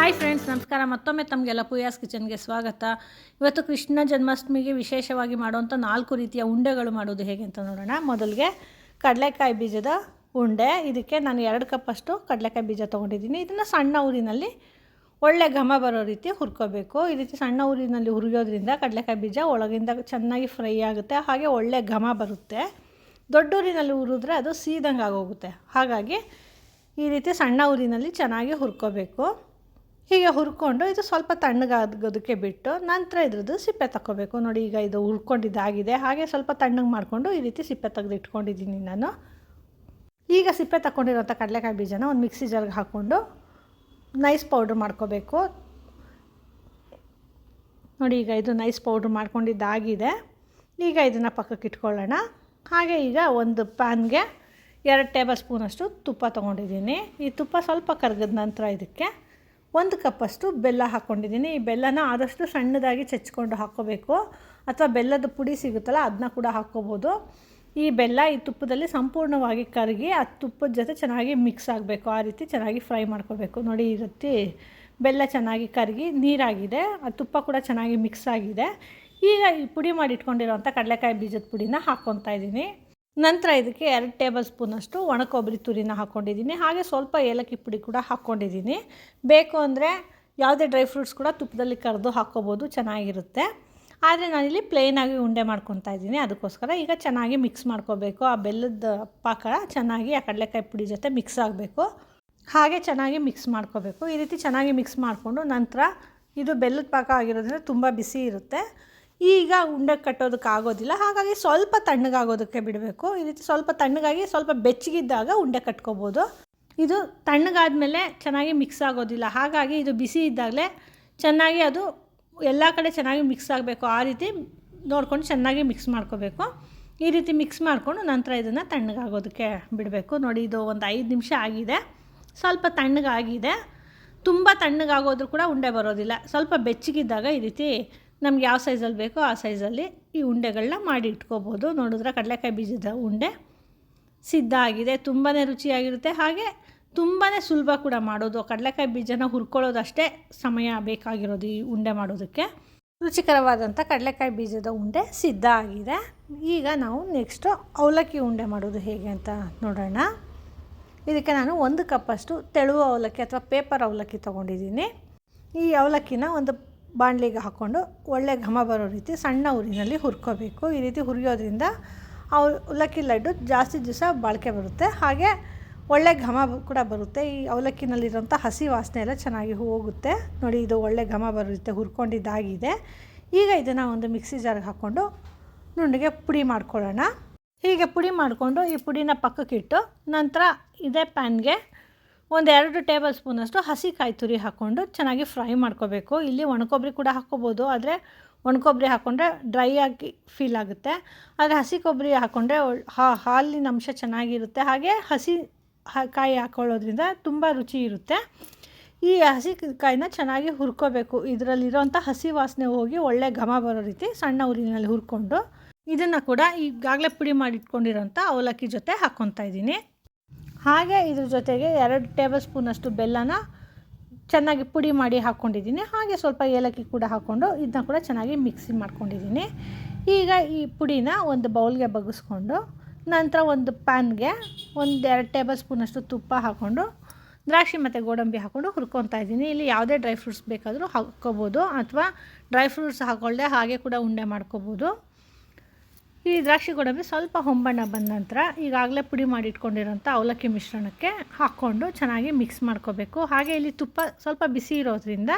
Hi friends, ನಮಸ್ಕಾರ. ಮತ್ತೊಮ್ಮೆ ತಮಗೆಲ್ಲ ಪೂಯಾಸ್ ಕಿಚನ್ಗೆ ಸ್ವಾಗತ. ಇವತ್ತು ಕೃಷ್ಣ ಜನ್ಮಾಷ್ಟಮಿಗೆ ವಿಶೇಷವಾಗಿ ಮಾಡುವಂಥ ನಾಲ್ಕು ರೀತಿಯ ಉಂಡೆಗಳು ಮಾಡೋದು ಹೇಗೆ ಅಂತ ನೋಡೋಣ. ಮೊದಲಿಗೆ ಕಡಲೆಕಾಯಿ ಬೀಜದ ಉಂಡೆ. ಇದಕ್ಕೆ ನಾನು ಎರಡು ಕಪ್ಪಷ್ಟು ಕಡಲೆಕಾಯಿ ಬೀಜ ತೊಗೊಂಡಿದ್ದೀನಿ. ಇದನ್ನು ಸಣ್ಣ ಊರಿನಲ್ಲಿ ಒಳ್ಳೆ ಘಮ ಬರೋ ರೀತಿ ಹುರ್ಕೋಬೇಕು. ಈ ರೀತಿ ಸಣ್ಣ ಊರಿನಲ್ಲಿ ಹುರಿಯೋದ್ರಿಂದ ಕಡಲೆಕಾಯಿ ಬೀಜ ಒಳಗಿಂದ ಚೆನ್ನಾಗಿ ಫ್ರೈ ಆಗುತ್ತೆ. ಹಾಗೆ ಒಳ್ಳೆ ಘಮ ಬರುತ್ತೆ. ದೊಡ್ಡ ಊರಿನಲ್ಲಿ ಹುರಿದ್ರೆ ಅದು ಸೀದಂಗೆ ಆಗೋಗುತ್ತೆ. ಹಾಗಾಗಿ ಈ ರೀತಿ ಸಣ್ಣ ಊರಿನಲ್ಲಿ ಚೆನ್ನಾಗಿ ಹುರ್ಕೋಬೇಕು. ಹೀಗೆ ಹುರ್ಕೊಂಡು ಇದು ಸ್ವಲ್ಪ ತಣ್ಣಗಾಗೋದಕ್ಕೆ ಬಿಟ್ಟು ನಂತರ ಇದ್ರದ್ದು ಸಿಪ್ಪೆ ತಗೋಬೇಕು ನೋಡಿ, ಈಗ ಇದು ಹುರ್ಕೊಂಡಿದ್ದಾಗಿದೆ. ಹಾಗೆ ಸ್ವಲ್ಪ ತಣ್ಣಗೆ ಮಾಡಿಕೊಂಡು ಈ ರೀತಿ ಸಿಪ್ಪೆ ತೆಗೆದು ಇಟ್ಕೊಂಡಿದ್ದೀನಿ ನಾನು. ಈಗ ಸಿಪ್ಪೆ ತಗೊಂಡಿರೋಂಥ ಕಡಲೆಕಾಯಿ ಬೀಜನ ಒಂದು ಮಿಕ್ಸಿ ಜಾರ್ಗೆ ಹಾಕ್ಕೊಂಡು ನೈಸ್ ಪೌಡ್ರ್ ಮಾಡ್ಕೋಬೇಕು. ನೋಡಿ, ಈಗ ಇದು ನೈಸ್ ಪೌಡ್ರ್ ಮಾಡ್ಕೊಂಡಿದ್ದಾಗಿದೆ. ಈಗ ಇದನ್ನು ಪಕ್ಕಕ್ಕೆ ಇಟ್ಕೊಳ್ಳೋಣ. ಹಾಗೆ ಈಗ ಒಂದು ಪ್ಯಾನ್ಗೆ ಎರಡು ಟೇಬಲ್ ಸ್ಪೂನಷ್ಟು ತುಪ್ಪ ತೊಗೊಂಡಿದ್ದೀನಿ. ಈ ತುಪ್ಪ ಸ್ವಲ್ಪ ಕರಗಿದ ನಂತರ ಇದಕ್ಕೆ ಒಂದು ಕಪ್ಪಷ್ಟು ಬೆಲ್ಲ ಹಾಕ್ಕೊಂಡಿದ್ದೀನಿ ಈ ಬೆಲ್ಲನ ಆದಷ್ಟು ಸಣ್ಣದಾಗಿ ಚಚ್ಕೊಂಡು ಹಾಕ್ಕೋಬೇಕು ಅಥವಾ ಬೆಲ್ಲದ ಪುಡಿ ಸಿಗುತ್ತಲ್ಲ ಅದನ್ನ ಕೂಡ ಹಾಕ್ಕೋಬೋದು ಈ ಬೆಲ್ಲ ಈ ತುಪ್ಪದಲ್ಲಿ ಸಂಪೂರ್ಣವಾಗಿ ಕರಗಿ, ಆ ತುಪ್ಪದ ಜೊತೆ ಚೆನ್ನಾಗಿ ಮಿಕ್ಸ್ ಆಗಬೇಕು. ಆ ರೀತಿ ಚೆನ್ನಾಗಿ ಫ್ರೈ ಮಾಡ್ಕೋಬೇಕು. ನೋಡಿ, ಈ ರೀತಿ ಬೆಲ್ಲ ಚೆನ್ನಾಗಿ ಕರಗಿ ನೀರಾಗಿದೆ. ಆ ತುಪ್ಪ ಕೂಡ ಚೆನ್ನಾಗಿ ಮಿಕ್ಸ್ ಆಗಿದೆ. ಈಗ ಈ ಪುಡಿ ಮಾಡಿ ಇಟ್ಕೊಂಡಿರೋಂಥ ಕಡಲೆಕಾಯಿ ಬೀಜದ ಪುಡಿನ ಹಾಕ್ಕೊತಾ ಇದ್ದೀನಿ. ನಂತರ ಇದಕ್ಕೆ ಎರಡು ಟೇಬಲ್ ಸ್ಪೂನಷ್ಟು ಒಣ ಕೊಬ್ಬರಿ ತುರಿನ ಹಾಕ್ಕೊಂಡಿದ್ದೀನಿ. ಹಾಗೆ ಸ್ವಲ್ಪ ಏಲಕ್ಕಿ ಪುಡಿ ಕೂಡ ಹಾಕ್ಕೊಂಡಿದ್ದೀನಿ. ಬೇಕು ಅಂದರೆ ಯಾವುದೇ ಡ್ರೈ ಫ್ರೂಟ್ಸ್ ಕೂಡ ತುಪ್ಪದಲ್ಲಿ ಕರೆದು ಹಾಕ್ಕೋಬೋದು, ಚೆನ್ನಾಗಿರುತ್ತೆ. ಆದರೆ ನಾನಿಲ್ಲಿ ಪ್ಲೇನಾಗಿ ಉಂಡೆ ಮಾಡ್ಕೊತಾ ಇದ್ದೀನಿ. ಅದಕ್ಕೋಸ್ಕರ ಈಗ ಚೆನ್ನಾಗಿ ಮಿಕ್ಸ್ ಮಾಡ್ಕೋಬೇಕು. ಆ ಬೆಲ್ಲದ ಪಾಕ ಚೆನ್ನಾಗಿ ಆ ಕಡಲೆಕಾಯಿ ಪುಡಿ ಜೊತೆ ಮಿಕ್ಸ್ ಆಗಬೇಕು. ಹಾಗೆ ಚೆನ್ನಾಗಿ ಮಿಕ್ಸ್ ಮಾಡ್ಕೋಬೇಕು. ಈ ರೀತಿ ಚೆನ್ನಾಗಿ ಮಿಕ್ಸ್ ಮಾಡಿಕೊಂಡು ನಂತರ ಇದು ಬೆಲ್ಲದ ಪಾಕ ಆಗಿರೋದ್ರಿಂದ ತುಂಬ ಬಿಸಿ ಇರುತ್ತೆ. ಈಗ ಉಂಡೆ ಕಟ್ಟೋದಕ್ಕೆ ಆಗೋದಿಲ್ಲ. ಹಾಗಾಗಿ ಸ್ವಲ್ಪ ತಣ್ಣಗಾಗೋದಕ್ಕೆ ಬಿಡಬೇಕು. ಈ ರೀತಿ ಸ್ವಲ್ಪ ತಣ್ಣಗಾಗಿ ಸ್ವಲ್ಪ ಬೆಚ್ಚಗಿದ್ದಾಗ ಉಂಡೆ ಕಟ್ಕೋಬೋದು. ಇದು ತಣ್ಣಗಾದ್ಮೇಲೆ ಚೆನ್ನಾಗಿ ಮಿಕ್ಸ್ ಆಗೋದಿಲ್ಲ. ಹಾಗಾಗಿ ಇದು ಬಿಸಿ ಇದ್ದಾಗಲೇ ಚೆನ್ನಾಗಿ ಅದು ಎಲ್ಲ ಕಡೆ ಚೆನ್ನಾಗಿ ಮಿಕ್ಸ್ ಆಗಬೇಕು. ಆ ರೀತಿ ನೋಡ್ಕೊಂಡು ಚೆನ್ನಾಗಿ ಮಿಕ್ಸ್ ಮಾಡ್ಕೋಬೇಕು. ಈ ರೀತಿ ಮಿಕ್ಸ್ ಮಾಡಿಕೊಂಡು ನಂತರ ಇದನ್ನು ತಣ್ಣಗಾಗೋದಕ್ಕೆ ಬಿಡಬೇಕು. ನೋಡಿ, ಇದು ಒಂದು ಐದು ನಿಮಿಷ ಆಗಿದೆ. ಸ್ವಲ್ಪ ತಣ್ಣಗಾಗಿದೆ. ತುಂಬ ತಣ್ಣಗಾಗೋದ್ರೂ ಕೂಡ ಉಂಡೆ ಬರೋದಿಲ್ಲ. ಸ್ವಲ್ಪ ಬೆಚ್ಚಗಿದ್ದಾಗ ಈ ರೀತಿ ನಮ್ಗೆ ಯಾವ ಸೈಜಲ್ಲಿ ಬೇಕೋ ಆ ಸೈಜಲ್ಲಿ ಈ ಉಂಡೆಗಳನ್ನ ಮಾಡಿ ಇಟ್ಕೋಬೋದು. ನೋಡಿದ್ರೆ ಕಡಲೆಕಾಯಿ ಬೀಜದ ಉಂಡೆ ಸಿದ್ಧ ಆಗಿದೆ. ತುಂಬಾ ರುಚಿಯಾಗಿರುತ್ತೆ. ಹಾಗೆ ತುಂಬಾ ಸುಲಭ ಕೂಡ ಮಾಡೋದು. ಕಡಲೆಕಾಯಿ ಬೀಜನ ಹುರ್ಕೊಳ್ಳೋದಷ್ಟೇ ಸಮಯ ಬೇಕಾಗಿರೋದು ಈ ಉಂಡೆ ಮಾಡೋದಕ್ಕೆ. ರುಚಿಕರವಾದಂಥ ಕಡಲೆಕಾಯಿ ಬೀಜದ ಉಂಡೆ ಸಿದ್ಧ ಆಗಿದೆ. ಈಗ ನಾವು ನೆಕ್ಸ್ಟು ಅವಲಕ್ಕಿ ಉಂಡೆ ಮಾಡೋದು ಹೇಗೆ ಅಂತ ನೋಡೋಣ. ಇದಕ್ಕೆ ನಾನು ಒಂದು ಕಪ್ಪಷ್ಟು ತೆಳುವ ಅವಲಕ್ಕಿ ಅಥವಾ ಪೇಪರ್ ಅವಲಕ್ಕಿ ತೊಗೊಂಡಿದ್ದೀನಿ. ಈ ಅವಲಕ್ಕಿನ ಒಂದು ಬಾಣಲಿಗೆ ಹಾಕ್ಕೊಂಡು ಒಳ್ಳೆ ಘಮ ಬರೋ ರೀತಿ ಸಣ್ಣ ಉರಿನಲ್ಲಿ ಹುರ್ಕೋಬೇಕು. ಈ ರೀತಿ ಹುರಿಯೋದ್ರಿಂದ ಅವಲಕ್ಕಿ ಲಡ್ಡು ಜಾಸ್ತಿ ದಿವಸ ಬಾಳಿಕೆ ಬರುತ್ತೆ. ಹಾಗೆ ಒಳ್ಳೆ ಘಮ ಕೂಡ ಬರುತ್ತೆ. ಈ ಅವಲಕ್ಕಿನಲ್ಲಿರೋಂಥ ಹಸಿ ವಾಸನೆ ಎಲ್ಲ ಚೆನ್ನಾಗಿ ಹೋಗುತ್ತೆ. ನೋಡಿ ಇದು ಒಳ್ಳೆ ಘಮ ಬರುತ್ತೆ ಹುರ್ಕೊಂಡಿದ್ದಾಗಿದೆ. ಈಗ ಇದನ್ನು ಒಂದು ಮಿಕ್ಸಿ ಜಾರ್ಗೆ ಹಾಕ್ಕೊಂಡು ನುಣ್ಣಗೆ ಪುಡಿ ಮಾಡ್ಕೊಳ್ಳೋಣ. ಹೀಗೆ ಪುಡಿ ಮಾಡಿಕೊಂಡು ಈ ಪುಡಿನ ಪಕ್ಕಕ್ಕಿಟ್ಟು ನಂತರ ಇದೇ ಪ್ಯಾನ್ಗೆ ಒಂದು ಎರಡು ಟೇಬಲ್ ಸ್ಪೂನಷ್ಟು ಹಸಿ ಕಾಯಿ ತುರಿ ಹಾಕ್ಕೊಂಡು ಚೆನ್ನಾಗಿ ಫ್ರೈ ಮಾಡ್ಕೋಬೇಕು. ಇಲ್ಲಿ ಒಣಕೊಬ್ಬರಿ ಕೂಡ ಹಾಕ್ಕೋಬೋದು, ಆದರೆ ಒಣಕೊಬ್ಬರಿ ಹಾಕ್ಕೊಂಡ್ರೆ ಡ್ರೈ ಆಗಿ ಫೀಲ್ ಆಗುತ್ತೆ. ಆದರೆ ಹಸಿ ಕೊಬ್ಬರಿ ಹಾಕ್ಕೊಂಡ್ರೆ ಹಾಲಿನ ಅಂಶ ಚೆನ್ನಾಗಿರುತ್ತೆ. ಹಾಗೆ ಹಸಿ ಕಾಯಿ ಹಾಕ್ಕೊಳ್ಳೋದ್ರಿಂದ ತುಂಬ ರುಚಿ ಇರುತ್ತೆ. ಈ ಹಸಿ ಕಾಯಿನ ಚೆನ್ನಾಗಿ ಹುರ್ಕೋಬೇಕು. ಇದರಲ್ಲಿರೋಂಥ ಹಸಿ ವಾಸನೆ ಹೋಗಿ ಒಳ್ಳೆ ಘಮ ಬರೋ ರೀತಿ ಸಣ್ಣ ಉರಿನಲ್ಲಿ ಹುರ್ಕೊಂಡು ಇದನ್ನು ಕೂಡ ಈಗಾಗಲೇ ಪುಡಿ ಮಾಡಿಟ್ಕೊಂಡಿರೋಂಥ ಅವಲಕ್ಕಿ ಜೊತೆ ಹಾಕ್ಕೊತಾ ಇದ್ದೀನಿ. ಹಾಗೆ ಇದ್ರ ಜೊತೆಗೆ ಎರಡು ಟೇಬಲ್ ಸ್ಪೂನಷ್ಟು ಬೆಲ್ಲನ ಚೆನ್ನಾಗಿ ಪುಡಿ ಮಾಡಿ ಹಾಕ್ಕೊಂಡಿದ್ದೀನಿ. ಹಾಗೆ ಸ್ವಲ್ಪ ಏಲಕ್ಕಿ ಕೂಡ ಹಾಕ್ಕೊಂಡು ಇದನ್ನ ಕೂಡ ಚೆನ್ನಾಗಿ ಮಿಕ್ಸಿ ಮಾಡ್ಕೊಂಡಿದ್ದೀನಿ. ಈಗ ಈ ಪುಡಿನ ಒಂದು ಬೌಲ್ಗೆ ಬಗ್ಗಿಸ್ಕೊಂಡು ನಂತರ ಒಂದು ಪ್ಯಾನ್ಗೆ ಒಂದು ಎರಡು ಟೇಬಲ್ ಸ್ಪೂನಷ್ಟು ತುಪ್ಪ ಹಾಕ್ಕೊಂಡು ದ್ರಾಕ್ಷಿ ಮತ್ತು ಗೋಡಂಬಿ ಹಾಕ್ಕೊಂಡು ಹುರ್ಕೊತಾ ಇದ್ದೀನಿ. ಇಲ್ಲಿ ಯಾವುದೇ ಡ್ರೈ ಫ್ರೂಟ್ಸ್ ಬೇಕಾದರೂ ಹಾಕ್ಕೋಬೋದು ಅಥವಾ ಡ್ರೈ ಫ್ರೂಟ್ಸ್ ಹಾಕ್ಕೊಳ್ಳದೆ ಹಾಗೆ ಕೂಡ ಉಂಡೆ ಮಾಡ್ಕೋಬೋದು. ಈ ದ್ರಾಕ್ಷಿ ಗೋಡಂಬಿ ಸ್ವಲ್ಪ ಹೊಂಬಣ್ಣ ಬಂದ ನಂತರ ಈಗಾಗಲೇ ಪುಡಿ ಮಾಡಿ ಇಟ್ಕೊಂಡಿರೋಂಥ ಅವಲಕ್ಕಿ ಮಿಶ್ರಣಕ್ಕೆ ಹಾಕ್ಕೊಂಡು ಚೆನ್ನಾಗಿ ಮಿಕ್ಸ್ ಮಾಡ್ಕೋಬೇಕು. ಹಾಗೆ ಇಲ್ಲಿ ತುಪ್ಪ ಸ್ವಲ್ಪ ಬಿಸಿ ಇರೋದ್ರಿಂದ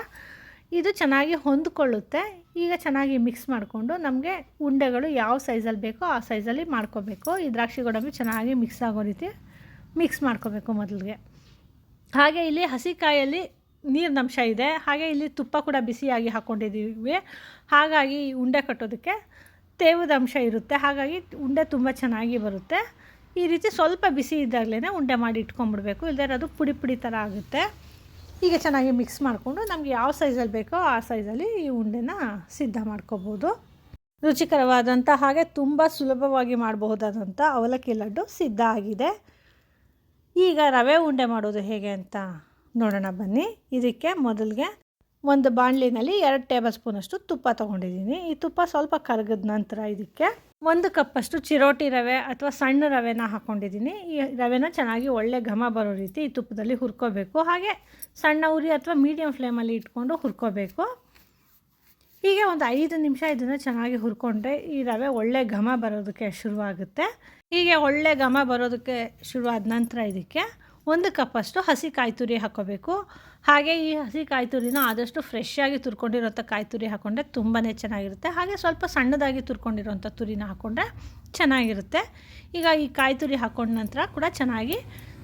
ಇದು ಚೆನ್ನಾಗಿ ಹೊಂದ್ಕೊಳ್ಳುತ್ತೆ. ಈಗ ಚೆನ್ನಾಗಿ ಮಿಕ್ಸ್ ಮಾಡಿಕೊಂಡು ನಮಗೆ ಉಂಡೆಗಳು ಯಾವ ಸೈಜಲ್ಲಿ ಬೇಕೋ ಆ ಸೈಜಲ್ಲಿ ಮಾಡ್ಕೋಬೇಕು. ಈ ದ್ರಾಕ್ಷಿ ಗೋಡಂಬಿ ಚೆನ್ನಾಗಿ ಮಿಕ್ಸ್ ಆಗೋ ರೀತಿ ಮಿಕ್ಸ್ ಮಾಡ್ಕೋಬೇಕು ಮೊದಲಿಗೆ. ಹಾಗೆ ಇಲ್ಲಿ ಹಸಿ ಕಾಯಲ್ಲಿ ನೀರಿನಂಶ ಇದೆ. ಹಾಗೆ ಇಲ್ಲಿ ತುಪ್ಪ ಕೂಡ ಬಿಸಿಯಾಗಿ ಹಾಕ್ಕೊಂಡಿದ್ದೀವಿ ಹಾಗಾಗಿ ಉಂಡೆ ಕಟ್ಟೋದಕ್ಕೆ ತೇವದ ಅಂಶ ಇರುತ್ತೆ. ಹಾಗಾಗಿ ಉಂಡೆ ತುಂಬ ಚೆನ್ನಾಗಿ ಬರುತ್ತೆ. ಈ ರೀತಿ ಸ್ವಲ್ಪ ಬಿಸಿ ಇದ್ದಾಗಲೇ ಉಂಡೆ ಮಾಡಿ ಇಟ್ಕೊಂಡ್ಬಿಡ್ಬೇಕು. ಇಲ್ಲದೇ ಅದು ಪುಡಿ ಪುಡಿ ಥರ ಆಗುತ್ತೆ. ಈಗ ಚೆನ್ನಾಗಿ ಮಿಕ್ಸ್ ಮಾಡಿಕೊಂಡು ನಮಗೆ ಯಾವ ಸೈಜಲ್ಲಿ ಬೇಕೋ ಆ ಸೈಜಲ್ಲಿ ಈ ಉಂಡೆನ ಸಿದ್ಧ ಮಾಡ್ಕೋಬೋದು. ರುಚಿಕರವಾದಂಥ ಹಾಗೆ ತುಂಬ ಸುಲಭವಾಗಿ ಮಾಡಬಹುದಾದಂಥ ಅವಲಕ್ಕಿ ಲಡ್ಡು ಸಿದ್ಧ ಆಗಿದೆ. ಈಗ ರವೆ ಉಂಡೆ ಮಾಡೋದು ಹೇಗೆ ಅಂತ ನೋಡೋಣ ಬನ್ನಿ. ಇದಕ್ಕೆ ಮೊದಲಿಗೆ ಒಂದು ಬಾಣಲಿನಲ್ಲಿ ಎರಡು ಟೇಬಲ್ ಸ್ಪೂನಷ್ಟು ತುಪ್ಪ ತೊಗೊಂಡಿದ್ದೀನಿ. ಈ ತುಪ್ಪ ಸ್ವಲ್ಪ ಕರಗಿದ ನಂತರ ಇದಕ್ಕೆ ಒಂದು ಕಪ್ಪಷ್ಟು ಚಿರೋಟಿ ರವೆ ಅಥವಾ ಸಣ್ಣ ರವೆನ ಹಾಕ್ಕೊಂಡಿದ್ದೀನಿ ಈ ರವೆನ ಚೆನ್ನಾಗಿ ಒಳ್ಳೆ ಘಮ ಬರೋ ರೀತಿ ಈ ತುಪ್ಪದಲ್ಲಿ ಹುರ್ಕೋಬೇಕು. ಹಾಗೆ ಸಣ್ಣ ಉರಿ ಅಥವಾ ಮೀಡಿಯಮ್ ಫ್ಲೇಮಲ್ಲಿ ಇಟ್ಕೊಂಡು ಹುರ್ಕೋಬೇಕು. ಹೀಗೆ ಒಂದು ಐದು ನಿಮಿಷ ಇದನ್ನು ಚೆನ್ನಾಗಿ ಹುರ್ಕೊಂಡ್ರೆ ಈ ರವೆ ಒಳ್ಳೆ ಘಮ ಬರೋದಕ್ಕೆ ಶುರುವಾಗುತ್ತೆ. ಹೀಗೆ ಒಳ್ಳೆ ಘಮ ಬರೋದಕ್ಕೆ ಶುರುವಾದ ನಂತರ ಇದಕ್ಕೆ ಒಂದು ಕಪ್ಪಷ್ಟು ಹಸಿ ಕಾಯಿ ತುರಿ ಹಾಕ್ಕೋಬೇಕು ಹಾಗೆ ಈ ಹಸಿ ಕಾಯಿ ತುರಿನ ಆದಷ್ಟು ಫ್ರೆಶ್ ಆಗಿ ತುರ್ಕೊಂಡಿರೋಂಥ ಕಾಯಿ ತುರಿ ಹಾಕ್ಕೊಂಡ್ರೆ ತುಂಬಾ ಚೆನ್ನಾಗಿರುತ್ತೆ. ಹಾಗೆ ಸ್ವಲ್ಪ ಸಣ್ಣದಾಗಿ ತುರ್ಕೊಂಡಿರೋಂಥ ತುರಿನ ಹಾಕ್ಕೊಂಡ್ರೆ ಚೆನ್ನಾಗಿರುತ್ತೆ. ಈಗ ಈ ಕಾಯಿ ತುರಿ ಹಾಕ್ಕೊಂಡ ನಂತರ ಕೂಡ ಚೆನ್ನಾಗಿ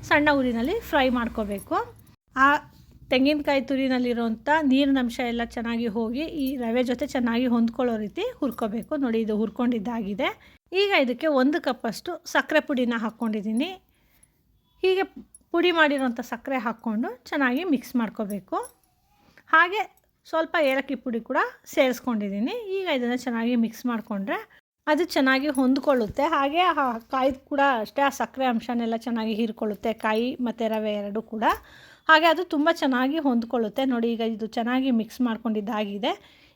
ಸಣ್ಣ ಉರಿನಲ್ಲಿ ಫ್ರೈ ಮಾಡ್ಕೋಬೇಕು. ಆ ತೆಂಗಿನಕಾಯಿ ತುರಿನಲ್ಲಿರೋಂಥ ನೀರಿನ ಅಂಶ ಎಲ್ಲ ಚೆನ್ನಾಗಿ ಹೋಗಿ ಈ ರವೆ ಜೊತೆ ಚೆನ್ನಾಗಿ ಹೊಂದ್ಕೊಳ್ಳೋ ರೀತಿ ಹುರ್ಕೋಬೇಕು. ನೋಡಿ ಇದು ಹುರ್ಕೊಂಡಿದ್ದಾಗಿದೆ. ಈಗ ಇದಕ್ಕೆ ಒಂದು ಕಪ್ಪಷ್ಟು ಸಕ್ಕರೆ ಪುಡಿನ ಹಾಕ್ಕೊಂಡಿದ್ದೀನಿ ಹೀಗೆ ಪುಡಿ ಮಾಡಿರೋಂಥ ಸಕ್ಕರೆ ಹಾಕ್ಕೊಂಡು ಚೆನ್ನಾಗಿ ಮಿಕ್ಸ್ ಮಾಡ್ಕೋಬೇಕು. ಹಾಗೆ ಸ್ವಲ್ಪ ಏಲಕ್ಕಿ ಪುಡಿ ಕೂಡ ಸೇರಿಸ್ಕೊಂಡಿದ್ದೀನಿ. ಈಗ ಇದನ್ನು ಚೆನ್ನಾಗಿ ಮಿಕ್ಸ್ ಮಾಡಿಕೊಂಡ್ರೆ ಅದು ಚೆನ್ನಾಗಿ ಹೊಂದ್ಕೊಳ್ಳುತ್ತೆ. ಹಾಗೆ ಆ ಕಾಯಿ ಕೂಡ ಅಷ್ಟೇ, ಆ ಸಕ್ಕರೆ ಅಂಶನೆಲ್ಲ ಚೆನ್ನಾಗಿ ಹೀರ್ಕೊಳ್ಳುತ್ತೆ. ಕಾಯಿ ಮತ್ತು ರವೆ ಎರಡು ಕೂಡ. ಹಾಗೆ ಅದು ತುಂಬ ಚೆನ್ನಾಗಿ ಹೊಂದ್ಕೊಳ್ಳುತ್ತೆ. ನೋಡಿ, ಈಗ ಇದು ಚೆನ್ನಾಗಿ ಮಿಕ್ಸ್ ಮಾಡ್ಕೊಂಡಿದ್ದಾಗಿದೆ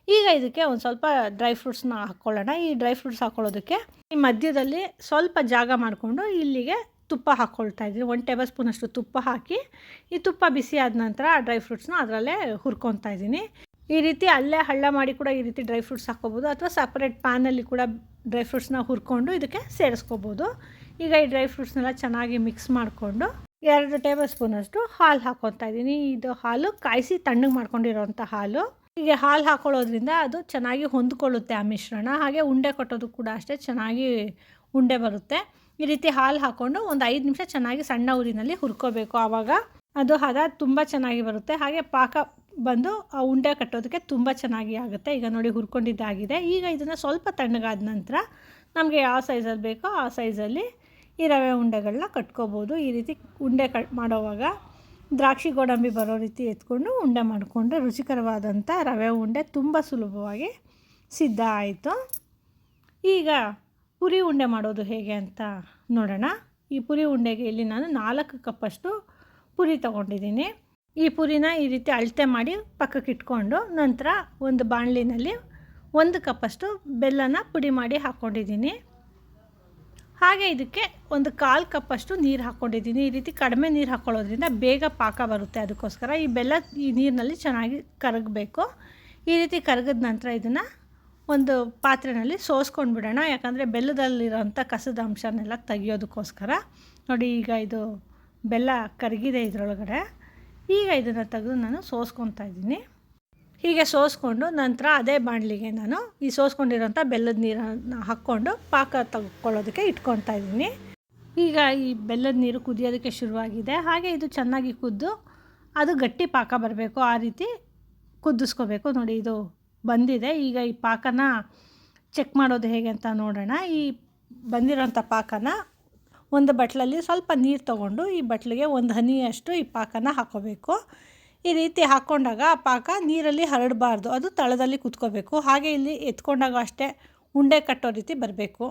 ಈಗ ಇದಕ್ಕೆ ಒಂದು ಸ್ವಲ್ಪ ಡ್ರೈ ಫ್ರೂಟ್ಸ್ನ ಹಾಕ್ಕೊಳ್ಳೋಣ. ಈ ಡ್ರೈ ಫ್ರೂಟ್ಸ್ ಹಾಕ್ಕೊಳ್ಳೋದಕ್ಕೆ ಈ ಮಧ್ಯದಲ್ಲಿ ಸ್ವಲ್ಪ ಜಾಗ ಮಾಡಿಕೊಂಡು ಇಲ್ಲಿಗೆ ತುಪ್ಪ ಹಾಕ್ಕೊಳ್ತಾ ಇದ್ದೀನಿ ಒಂದು ಟೇಬಲ್ ಸ್ಪೂನಷ್ಟು ತುಪ್ಪ ಹಾಕಿ, ಈ ತುಪ್ಪ ಬಿಸಿ ಆದ ನಂತರ ಆ ಡ್ರೈ ಫ್ರೂಟ್ಸ್ನ ಅದರಲ್ಲೇ ಹುರ್ಕೊತಾ ಇದ್ದೀನಿ. ಈ ರೀತಿ ಅಲ್ಲೇ ಹಳ್ಳ ಮಾಡಿ ಕೂಡ ಈ ರೀತಿ ಡ್ರೈ ಫ್ರೂಟ್ಸ್ ಹಾಕ್ಕೋಬೋದು. ಅಥವಾ ಸಪ್ರೇಟ್ ಪ್ಯಾನಲ್ಲಿ ಕೂಡ ಡ್ರೈ ಫ್ರೂಟ್ಸ್ನ ಹುರ್ಕೊಂಡು ಇದಕ್ಕೆ ಸೇರಿಸ್ಕೋಬೋದು. ಈಗ ಈ ಡ್ರೈ ಫ್ರೂಟ್ಸ್ನೆಲ್ಲ ಚೆನ್ನಾಗಿ ಮಿಕ್ಸ್ ಮಾಡಿಕೊಂಡು ಎರಡು ಟೇಬಲ್ ಸ್ಪೂನಷ್ಟು ಹಾಲು ಹಾಕ್ಕೊತಾ ಇದ್ದೀನಿ. ಇದು ಹಾಲು ಕಾಯಿಸಿ ತಣ್ಣಗೆ ಮಾಡ್ಕೊಂಡಿರೋವಂಥ ಹಾಲು. ಹೀಗೆ ಹಾಲು ಹಾಕ್ಕೊಳ್ಳೋದ್ರಿಂದ ಅದು ಚೆನ್ನಾಗಿ ಹೊಂದ್ಕೊಳ್ಳುತ್ತೆ ಆ ಮಿಶ್ರಣ. ಹಾಗೆ ಉಂಡೆ ಕಟ್ಟೋದು ಕೂಡ ಅಷ್ಟೇ ಚೆನ್ನಾಗಿ ಉಂಡೆ ಬರುತ್ತೆ. ಈ ರೀತಿ ಹಾಲು ಹಾಕ್ಕೊಂಡು ಒಂದು ಐದು ನಿಮಿಷ ಚೆನ್ನಾಗಿ ಸಣ್ಣ ಊರಿನಲ್ಲಿ ಹುರ್ಕೋಬೇಕು. ಆವಾಗ ಅದು ಹದ ತುಂಬ ಚೆನ್ನಾಗಿ ಬರುತ್ತೆ. ಹಾಗೆ ಪಾಕ ಬಂದು ಆ ಉಂಡೆ ಕಟ್ಟೋದಕ್ಕೆ ತುಂಬ ಚೆನ್ನಾಗಿ ಆಗುತ್ತೆ. ಈಗ ನೋಡಿ ಹುರ್ಕೊಂಡಿದ್ದಾಗಿದೆ. ಈಗ ಇದನ್ನು ಸ್ವಲ್ಪ ತಣ್ಣಗಾದ ನಂತರ ನಮಗೆ ಯಾವ ಸೈಜಲ್ಲಿ ಬೇಕೋ ಆ ಸೈಜಲ್ಲಿ ಈ ರವೆ ಉಂಡೆಗಳನ್ನ ಕಟ್ಕೋಬೋದು. ಈ ರೀತಿ ಉಂಡೆ ಕಟ್ ಮಾಡೋವಾಗ ದ್ರಾಕ್ಷಿ ಗೋಡಂಬಿ ಬರೋ ರೀತಿ ಎತ್ಕೊಂಡು ಉಂಡೆ ಮಾಡಿಕೊಂಡು ರುಚಿಕರವಾದಂಥ ರವೆ ಉಂಡೆ ತುಂಬ ಸುಲಭವಾಗಿ ಸಿದ್ಧ ಆಯಿತು. ಈಗ ಪುರಿ ಉಂಡೆ ಮಾಡೋದು ಹೇಗೆ ಅಂತ ನೋಡೋಣ. ಈ ಪುರಿ ಉಂಡೆಗೆ ಇಲ್ಲಿ ನಾನು ನಾಲ್ಕು ಕಪ್ಪಷ್ಟು ಪುರಿ ತೊಗೊಂಡಿದ್ದೀನಿ. ಈ ಪುರಿನ ಈ ರೀತಿ ಅಳತೆ ಮಾಡಿ ಪಕ್ಕಕ್ಕೆ ಇಟ್ಕೊಂಡು ನಂತರ ಒಂದು ಬಾಣಲಿನಲ್ಲಿ ಒಂದು ಕಪ್ಪಷ್ಟು ಬೆಲ್ಲನ ಪುಡಿ ಮಾಡಿ ಹಾಕ್ಕೊಂಡಿದ್ದೀನಿ. ಹಾಗೆ ಇದಕ್ಕೆ ಒಂದು ಕಾಲು ಕಪ್ಪಷ್ಟು ನೀರು ಹಾಕ್ಕೊಂಡಿದ್ದೀನಿ. ಈ ರೀತಿ ಕಡಿಮೆ ನೀರು ಹಾಕ್ಕೊಳ್ಳೋದ್ರಿಂದ ಬೇಗ ಪಾಕ ಬರುತ್ತೆ ಅದಕ್ಕೋಸ್ಕರ. ಈ ಬೆಲ್ಲ ಈ ನೀರಿನಲ್ಲಿ ಚೆನ್ನಾಗಿ ಕರಗಬೇಕು. ಈ ರೀತಿ ಕರಗಿದ ನಂತರ ಇದನ್ನು ಒಂದು ಪಾತ್ರೆಯಲ್ಲಿ ಸೋಸ್ಕೊಂಡು ಬಿಡೋಣ ಯಾಕಂದರೆ ಬೆಲ್ಲದಲ್ಲಿರೋಂಥ ಕಸದ ಅಂಶನೆಲ್ಲ ತೆಗಿಯೋದಕ್ಕೋಸ್ಕರ. ನೋಡಿ ಈಗ ಇದು ಬೆಲ್ಲ ಕರಗಿದೆ ಇದರೊಳಗಡೆ. ಈಗ ಇದನ್ನು ತೆಗೆದು ನಾನು ಸೋಸ್ಕೊತಾ ಇದ್ದೀನಿ. ಹೀಗೆ ಸೋಸ್ಕೊಂಡು ನಂತರ ಅದೇ ಬಾಣಲಿಗೆ ನಾನು ಈ ಸೋಸ್ಕೊಂಡಿರೋಂಥ ಬೆಲ್ಲದ ನೀರನ್ನು ಹಾಕ್ಕೊಂಡು ಪಾಕ ತಗೊಳ್ಳೋದಕ್ಕೆ ಇಟ್ಕೊತಾ ಇದ್ದೀನಿ. ಈಗ ಈ ಬೆಲ್ಲದ ನೀರು ಕುದಿಯೋದಕ್ಕೆ ಶುರುವಾಗಿದೆ. ಹಾಗೆ ಇದು ಚೆನ್ನಾಗಿ ಕುದ್ದು ಅದು ಗಟ್ಟಿ ಪಾಕ ಬರಬೇಕು. ಆ ರೀತಿ ಕುದಿಸ್ಕೋಬೇಕು. ನೋಡಿ ಇದು ಬಂದಿದೆ. ಈಗ ಈ ಪಾಕನ ಚೆಕ್ ಮಾಡೋದು ಹೇಗೆ ಅಂತ ನೋಡೋಣ. ಈ ಬಂದಿರೋಂಥ ಪಾಕನ ಒಂದು ಬಟ್ಲಲ್ಲಿ ಸ್ವಲ್ಪ ನೀರು ತಗೊಂಡು ಈ ಬಟ್ಲಿಗೆ ಒಂದು ಹನಿಯಷ್ಟು ಈ ಪಾಕನ ಹಾಕೋಬೇಕು. ಈ ರೀತಿ ಹಾಕ್ಕೊಂಡಾಗ ಆ ಪಾಕ ನೀರಲ್ಲಿ ಹರಡಬಾರ್ದು. ಅದು ತಳದಲ್ಲಿ ಕುತ್ಕೋಬೇಕು. ಹಾಗೆ ಇಲ್ಲಿ ಎತ್ಕೊಂಡಾಗ ಅಷ್ಟೇ ಉಂಡೆ ಕಟ್ಟೋ ರೀತಿ ಬರಬೇಕು.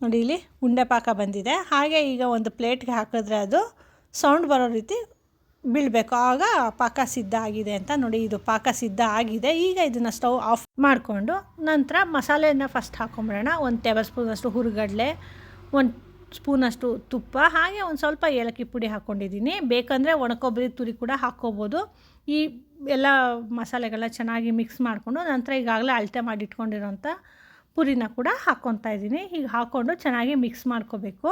ನೋಡಿ, ಇಲ್ಲಿ ಉಂಡೆ ಪಾಕ ಬಂದಿದೆ. ಹಾಗೆ ಈಗ ಒಂದು ಪ್ಲೇಟ್ಗೆ ಹಾಕಿದ್ರೆ ಅದು ಸೌಂಡ್ ಬರೋ ರೀತಿ ಬೀಳಬೇಕು. ಆಗ ಪಾಕ ಸಿದ್ಧ ಆಗಿದೆ ಅಂತ ನೋಡಿ, ಇದು ಪಾಕ ಸಿದ್ಧ ಆಗಿದೆ. ಈಗ ಇದನ್ನು ಸ್ಟವ್ ಆಫ್ ಮಾಡಿಕೊಂಡು ನಂತರ ಮಸಾಲೆನ ಫಸ್ಟ್ ಹಾಕೊಂಬಿಡೋಣ. ಒಂದು ಟೇಬಲ್ ಸ್ಪೂನಷ್ಟು ಹುರುಗಡಲೆ, ಒಂದು ಸ್ಪೂನಷ್ಟು ತುಪ್ಪ, ಹಾಗೆ ಒಂದು ಸ್ವಲ್ಪ ಏಲಕ್ಕಿ ಪುಡಿ ಹಾಕ್ಕೊಂಡಿದ್ದೀನಿ ಬೇಕಂದರೆ ಒಣಕೊಬ್ಬರಿ ತುರಿ ಕೂಡ ಹಾಕ್ಕೋಬೋದು. ಈ ಎಲ್ಲ ಮಸಾಲೆಗೆಲ್ಲ ಚೆನ್ನಾಗಿ ಮಿಕ್ಸ್ ಮಾಡಿಕೊಂಡು ನಂತರ ಈಗಾಗಲೇ ಅಳತೆ ಮಾಡಿಟ್ಕೊಂಡಿರೋಂಥ ಪುರಿನ ಕೂಡ ಹಾಕ್ಕೊತಾ ಇದ್ದೀನಿ. ಹೀಗೆ ಹಾಕ್ಕೊಂಡು ಚೆನ್ನಾಗಿ ಮಿಕ್ಸ್ ಮಾಡ್ಕೋಬೇಕು.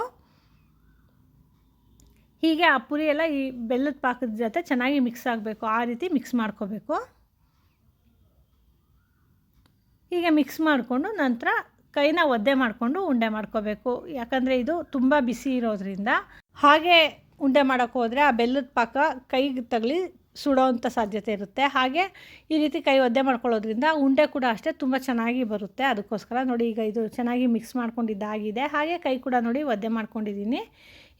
ಹೀಗೆ ಆ ಪುರಿ ಎಲ್ಲ ಈ ಬೆಲ್ಲದ ಪಾಕದ ಜೊತೆ ಚೆನ್ನಾಗಿ ಮಿಕ್ಸ್ ಆಗಬೇಕು. ಆ ರೀತಿ ಮಿಕ್ಸ್ ಮಾಡ್ಕೋಬೇಕು. ಹೀಗೆ ಮಿಕ್ಸ್ ಮಾಡಿಕೊಂಡು ನಂತರ ಕೈನ ಒದ್ದೆ ಮಾಡಿಕೊಂಡು ಉಂಡೆ ಮಾಡ್ಕೋಬೇಕು. ಯಾಕಂದರೆ ಇದು ತುಂಬ ಬಿಸಿ ಇರೋದ್ರಿಂದ. ಹಾಗೆ ಉಂಡೆ ಮಾಡೋಕ್ಕೆ ಹೋದರೆ ಆ ಬೆಲ್ಲದ ಪಾಕ ಕೈಗೆ ತಗಲಿ ಸುಡೋವಂಥ ಸಾಧ್ಯತೆ ಇರುತ್ತೆ. ಹಾಗೆ ಈ ರೀತಿ ಕೈ ಒದ್ದೆ ಮಾಡ್ಕೊಳ್ಳೋದ್ರಿಂದ ಉಂಡೆ ಕೂಡ ಅಷ್ಟೇ ತುಂಬ ಚೆನ್ನಾಗಿ ಬರುತ್ತೆ. ಅದಕ್ಕೋಸ್ಕರ ನೋಡಿ ಈಗ ಇದು ಚೆನ್ನಾಗಿ ಮಿಕ್ಸ್ ಮಾಡ್ಕೊಂಡಿದ್ದಾಗಿದೆ. ಹಾಗೆ ಕೈ ಕೂಡ ನೋಡಿ ಒದ್ದೆ ಮಾಡ್ಕೊಂಡಿದ್ದೀನಿ.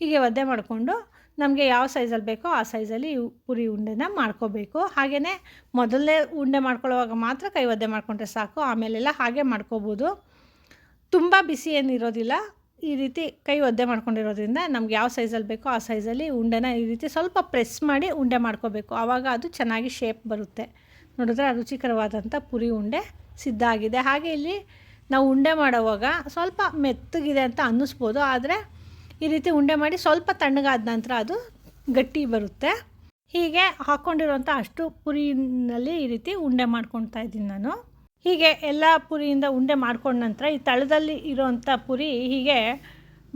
ಹೀಗೆ ಒದ್ದೆ ಮಾಡಿಕೊಂಡು ನಮಗೆ ಯಾವ ಸೈಜಲ್ಲಿ ಬೇಕೋ ಆ ಸೈಜಲ್ಲಿ ಪುರಿ ಉಂಡೆನ ಮಾಡ್ಕೋಬೇಕು. ಹಾಗೆಯೇ ಮೊದಲನೇ ಉಂಡೆ ಮಾಡ್ಕೊಳ್ಳೋವಾಗ ಮಾತ್ರ ಕೈ ಒದ್ದೆ ಮಾಡಿಕೊಂಡ್ರೆ ಸಾಕು, ಆಮೇಲೆಲ್ಲ ಹಾಗೆ ಮಾಡ್ಕೋಬೋದು. ತುಂಬ ಬಿಸಿ ಏನಿರೋದಿಲ್ಲ, ಈ ರೀತಿ ಕೈ ಒದ್ದೆ ಮಾಡ್ಕೊಂಡಿರೋದ್ರಿಂದ ನಮ್ಗೆ ಯಾವ ಸೈಜಲ್ಲಿ ಬೇಕೋ ಆ ಸೈಜಲ್ಲಿ ಉಂಡೆನ ಈ ರೀತಿ ಸ್ವಲ್ಪ ಪ್ರೆಸ್ ಮಾಡಿ ಉಂಡೆ ಮಾಡ್ಕೋಬೇಕು. ಆವಾಗ ಅದು ಚೆನ್ನಾಗಿ ಶೇಪ್ ಬರುತ್ತೆ. ನೋಡಿದ್ರೆ ರುಚಿಕರವಾದಂಥ ಪುರಿ ಉಂಡೆ ಸಿದ್ಧ ಆಗಿದೆ. ಹಾಗೆ ಇಲ್ಲಿ ನಾವು ಉಂಡೆ ಮಾಡೋವಾಗ ಸ್ವಲ್ಪ ಮೆತ್ತಗಿದೆ ಅಂತ ಅನ್ನಿಸ್ಬೋದು, ಆದರೆ ಈ ರೀತಿ ಉಂಡೆ ಮಾಡಿ ಸ್ವಲ್ಪ ತಣ್ಣಗಾದ ನಂತರ ಅದು ಗಟ್ಟಿ ಬರುತ್ತೆ. ಹೀಗೆ ಹಾಕ್ಕೊಂಡಿರುವಂಥ ಅಷ್ಟು ಪುರಿನಲ್ಲಿ ಈ ರೀತಿ ಉಂಡೆ ಮಾಡ್ಕೊಳ್ತಾ ಇದ್ದೀನಿ ನಾನು. ಹೀಗೆ ಎಲ್ಲ ಪುರಿಯಿಂದ ಉಂಡೆ ಮಾಡ್ಕೊಂಡ ನಂತರ ಈ ತಳದಲ್ಲಿ ಇರೋವಂಥ ಪುರಿ ಹೀಗೆ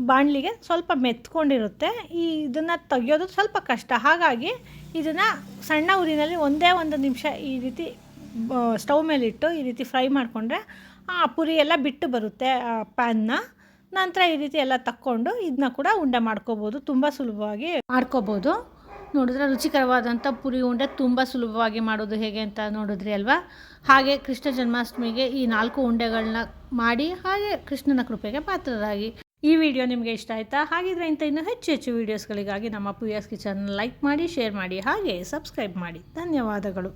ಬಾಣಲಿಗೆ ಸ್ವಲ್ಪ ಮೆತ್ಕೊಂಡಿರುತ್ತೆ. ಈ ಇದನ್ನು ತೆಗೆಯೋದು ಸ್ವಲ್ಪ ಕಷ್ಟ. ಹಾಗಾಗಿ ಇದನ್ನು ಸಣ್ಣ ಉರಿನಲ್ಲಿ ಒಂದೇ ಒಂದು ನಿಮಿಷ ಈ ರೀತಿ ಸ್ಟವ್ ಮೇಲಿಟ್ಟು ಈ ರೀತಿ ಫ್ರೈ ಮಾಡಿಕೊಂಡ್ರೆ ಆ ಪುರಿ ಎಲ್ಲ ಬಿಟ್ಟು ಬರುತ್ತೆ ಪ್ಯಾನ್ನ. ನಂತರ ಈ ರೀತಿ ಎಲ್ಲ ತಕ್ಕೊಂಡು ಇದನ್ನ ಕೂಡ ಉಂಡೆ ಮಾಡ್ಕೋಬೋದು. ತುಂಬ ಸುಲಭವಾಗಿ ಮಾಡ್ಕೋಬೋದು. ನೋಡಿದ್ರೆ ರುಚಿಕರವಾದಂಥ ಪುರಿ ಉಂಡೆ ತುಂಬ ಸುಲಭವಾಗಿ ಮಾಡೋದು ಹೇಗೆ ಅಂತ ನೋಡಿದ್ರಿ ಅಲ್ವಾ? ಹಾಗೆ ಕೃಷ್ಣ ಜನ್ಮಾಷ್ಟಮಿಗೆ ಈ ನಾಲ್ಕು ಉಂಡೆಗಳನ್ನ ಮಾಡಿ ಹಾಗೆ ಕೃಷ್ಣನ ಕೃಪೆಗೆ ಪಾತ್ರರಾಗಿ. ಈ ವಿಡಿಯೋ ನಿಮಗೆ ಇಷ್ಟ ಆಯಿತಾ? ಹಾಗಿದ್ರೆ ಇಂಥ ಇನ್ನೂ ಹೆಚ್ಚು ಹೆಚ್ಚು ವೀಡಿಯೋಸ್ಗಳಿಗಾಗಿ ನಮ್ಮ ಪಿ ಎಸ್ ಕಿಚನ್ ಲೈಕ್ ಮಾಡಿ ಶೇರ್ ಮಾಡಿ, ಹಾಗೆ ಸಬ್ಸ್ಕ್ರೈಬ್ ಮಾಡಿ. ಧನ್ಯವಾದಗಳು.